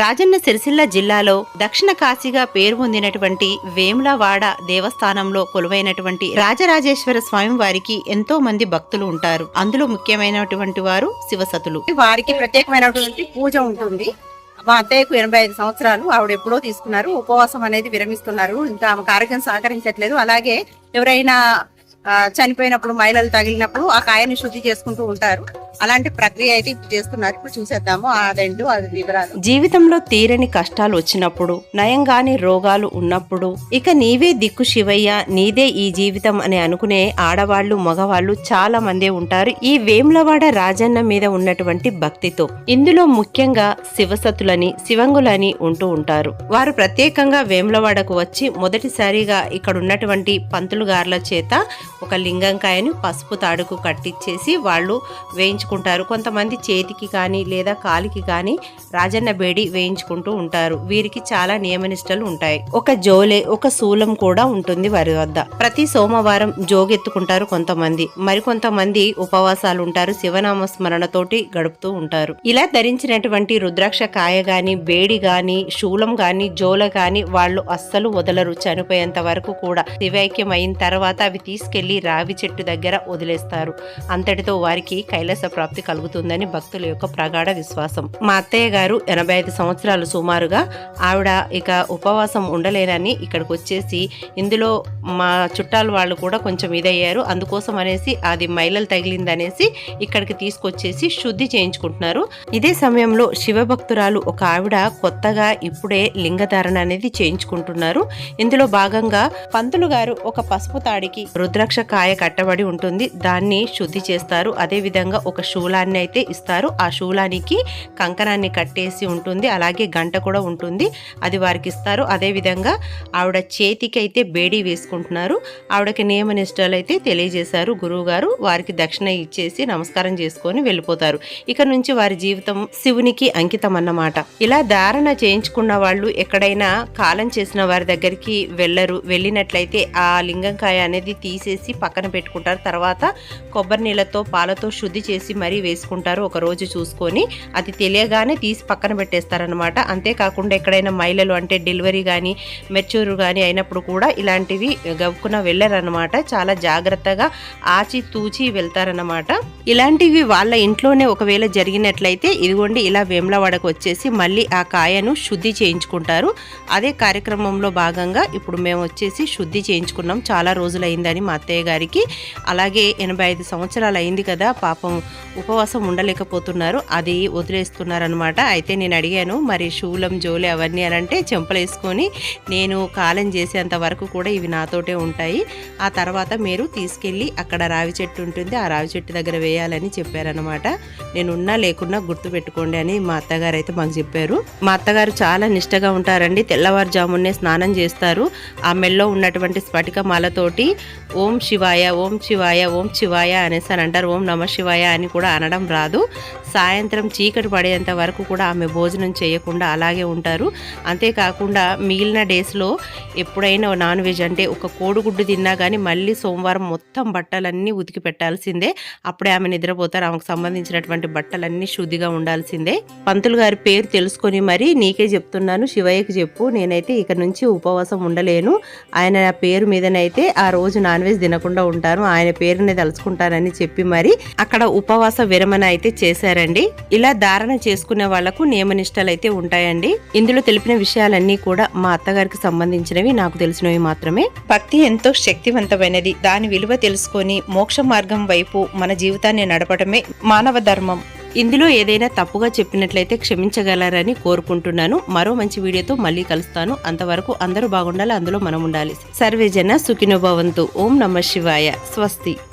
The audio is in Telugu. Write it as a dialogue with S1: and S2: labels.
S1: రాజన్న సిరిసిల్ల జిల్లాలో దక్షిణ కాశీగా పేరు పొందినటువంటి వేములవాడ దేవస్థానంలో కొలువైనటువంటి రాజరాజేశ్వర స్వామి వారికి ఎంతో మంది భక్తులు ఉంటారు. అందులో ముఖ్యమైనటువంటి వారు శివసతులు.
S2: వారికి ప్రత్యేకమైనటువంటి పూజ ఉంటుంది. మా అత్తయ్యకు ఎనభై ఐదు సంవత్సరాలు. ఆవిడ ఎప్పుడో తీసుకున్నారు. ఉపవాసం అనేది విరమిస్తున్నారు. ఇంకా ఆమెకు ఆరోగ్యం సహకరించట్లేదు. అలాగే ఎవరైనా చనిపోయినప్పుడు మహిళలు తగిలినప్పుడు ఆ కాయని శుద్ధి చేసుకుంటూ ఉంటారు. అలాంటి ప్రక్రియ అయితే ఇప్పుడు చేస్తున్నారు. ఇప్పుడు చూసేద్దాము అదేంటో అది వివరాలు.
S1: జీవితంలో తీరని కష్టాలు వచ్చినప్పుడు నయంగాని రోగాలు ఉన్నప్పుడు ఇక నీవే దిక్కు శివయ్య నీదే ఈ జీవితం అని అనుకునే ఆడవాళ్ళు మగవాళ్ళు చాలా మందే ఉంటారు. ఈ వేములవాడ రాజన్న మీద ఉన్నటువంటి భక్తితో ఇందులో ముఖ్యంగా శివసతులని శివంగులని ఉంటూ ఉంటారు. వారు ప్రత్యేకంగా వేములవాడకు వచ్చి మొదటిసారిగా ఇక్కడ ఉన్నటువంటి పంతులు గార్ల చేత ఒక లింగంకాయను పసుపు తాడుకు కట్టించేసి వాళ్ళు వేయించుకుంటారు. కొంతమంది చేతికి కానీ లేదా కాలికి కానీ రాజన్న బేడి వేయించుకుంటూ ఉంటారు. వీరికి చాలా నియమనిష్టలు ఉంటాయి. ఒక జోలే ఒక శూలం కూడా ఉంటుంది వారి వద్ద. ప్రతి సోమవారం జోగెత్తుకుంటారు కొంతమంది. మరికొంతమంది ఉపవాసాలు ఉంటారు శివనామ స్మరణతోటి గడుపుతూ ఉంటారు. ఇలా ధరించినటువంటి రుద్రాక్ష కాయ గాని బేడి గాని శూలం గాని జోల గాని వాళ్ళు అస్సలు వదలరు. చనిపోయేంత వరకు కూడా శివైక్యం అయిన తర్వాత అవి తీసుకెళ్ళి రావి చెట్టు దగ్గర వదిలేస్తారు. అంతటితో వారికి కైలాస ప్రాప్తి కలుగుతుందని భక్తుల యొక్క ప్రగాఢ విశ్వాసం. మా అత్తయ్య గారు ఎనభై ఐదు సంవత్సరాలు సుమారుగా ఆవిడ ఇక ఉపవాసం ఉండలేనని ఇక్కడికి వచ్చేసి ఇందులో మా చుట్టాలు వాళ్ళు కూడా కొంచెం ఇదయ్యారు. అందుకోసం అనేసి అది మైలలు తగిలిందనేసి ఇక్కడికి తీసుకొచ్చేసి శుద్ధి చేయించుకుంటున్నారు. ఇదే సమయంలో శివభక్తురాలు ఒక ఆవిడ కొత్తగా ఇప్పుడే లింగధారణ అనేది చేయించుకుంటున్నారు. ఇందులో భాగంగా పంతులు గారు ఒక పసుపు తాడికి రుద్రాక్ష కాయ కట్టబడి ఉంటుంది. దాన్ని శుద్ధి చేస్తారు. అదే విధంగా ఒక శూలాన్ని అయితే ఇస్తారు. ఆ శూలానికి కంకణాన్ని కట్టేసి ఉంటుంది. అలాగే గంట కూడా ఉంటుంది. అది వారికి ఇస్తారు. అదేవిధంగా ఆవిడ చేతికి అయితే బేడీ వేసుకుంటున్నారు. ఆవిడకి నియమ నిష్టలు అయితే తెలియజేశారు గురువు గారు వారికి దక్షిణ ఇచ్చేసి నమస్కారం చేసుకొని వెళ్ళిపోతారు. ఇక నుంచి వారి జీవితం శివునికి అంకితం అన్నమాట. ఇలా ధారణ చేయించుకున్న వాళ్ళు ఎక్కడైనా కాలం చేసిన వారి దగ్గరికి వెళ్ళరు. వెళ్ళినట్లయితే ఆ లింగంకాయ అనేది తీసేసి పక్కన పెట్టుకుంటారు. తర్వాత కొబ్బరి నీళ్ళతో పాలతో శుద్ధి చేసి మరీ వేసుకుంటారు ఒక రోజు చూసుకొని అది తెలియగానే తీసి పక్కన పెట్టేస్తారనమాట అంతేకాకుండా ఎక్కడైనా మహిళలు అంటే డెలివరీ కానీ మెచ్యూర్ కానీ అయినప్పుడు కూడా ఇలాంటివి గవ్వుకున్న వెళ్ళరనమాట చాలా జాగ్రత్తగా ఆచి తూచి వెళ్తారనమాట ఇలాంటివి వాళ్ళ ఇంట్లోనే ఒకవేళ జరిగినట్లయితే ఇదిగోండి ఇలా వేములవాడకు వచ్చేసి మళ్ళీ ఆ కాయను శుద్ధి చేయించుకుంటారు. అదే కార్యక్రమంలో భాగంగా ఇప్పుడు మేము వచ్చేసి శుద్ధి చేయించుకున్నాం. చాలా రోజులైందని మా అత్తయ్య గారికి. అలాగే ఎనభై ఐదు సంవత్సరాలు అయింది కదా పాపం ఉపవాసం ఉండలేకపోతున్నారు. అది వదిలేస్తున్నారనమాట అయితే నేను అడిగాను మరి శూలం జోలి అవన్నీ అని అంటే చెంపలేసుకొని నేను కాలం చేసేంత వరకు కూడా ఇవి నాతోటే ఉంటాయి. ఆ తర్వాత మీరు తీసుకెళ్ళి అక్కడ రావి చెట్టు ఉంటుంది. ఆ రావి చెట్టు దగ్గర వేయాలని చెప్పారనమాట నేను ఉన్నా లేకున్నా గుర్తు పెట్టుకోండి అని మా అత్తగారు అయితే మాకు చెప్పారు. మా అత్తగారు చాలా నిష్టగా ఉంటారండి. తెల్లవారుజామునే స్నానం చేస్తారు. ఆ మెల్లో ఉన్నటువంటి స్ఫటిక మాలతోటి ఓం శివాయ ఓం శివాయ ఓం శివాయ అనేసి అని అంటారు. ఓం నమ శివాయ అని కూడా అనడం రాదు. సాయంత్రం చీకటి పడేంత వరకు కూడా ఆమె భోజనం చేయకుండా అలాగే ఉంటారు. అంతేకాకుండా మిగిలిన డేస్లో ఎప్పుడైనా నాన్ వెజ్ అంటే ఒక కోడిగుడ్డు తిన్నా కానీ మళ్ళీ సోమవారం మొత్తం బట్టలన్నీ ఉతికి పెట్టాల్సిందే. అప్పుడే ఆమె నిద్రపోతారు. ఆమెకు సంబంధించినటువంటి బట్టలన్నీ శుద్ధిగా ఉండాల్సిందే. పంతులు గారి పేరు తెలుసుకొని మరి నీకే చెప్తున్నాను. శివయ్యకి చెప్పు. నేనైతే ఇక నుంచి ఉపవాసం ఉండలేను. ఆయన పేరు మీదనైతే ఆ రోజు నాన్ వెజ్ తినకుండా ఉంటాను. ఆయన పేరునే తలుచుకుంటానని చెప్పి మరి అక్కడ ఉప ఉపవాస విరమణ అయితే చేశారండి. ఇలా ధారణ చేసుకునే వాళ్ళకు నియమనిష్టలు అయితే ఉంటాయండి. ఇందులో తెలిపిన విషయాలన్నీ కూడా మా అత్తగారికి సంబంధించినవి నాకు తెలిసినవి మాత్రమే. భక్తి ఎంతో శక్తివంతమైనది. దాని విలువ తెలుసుకొని మోక్ష మార్గం వైపు మన జీవితాన్ని నడపడమే మానవ ధర్మం. ఇందులో ఏదైనా తప్పుగా చెప్పినట్లయితే క్షమించగలరని కోరుకుంటున్నాను. మరో మంచి వీడియోతో మళ్ళీ కలుస్తాను. అంతవరకు అందరూ బాగుండాలి అందులో మనం ఉండాలి. సర్వేజన సుఖినోభవంతు ఓం నమ శివాయ. స్వస్తి.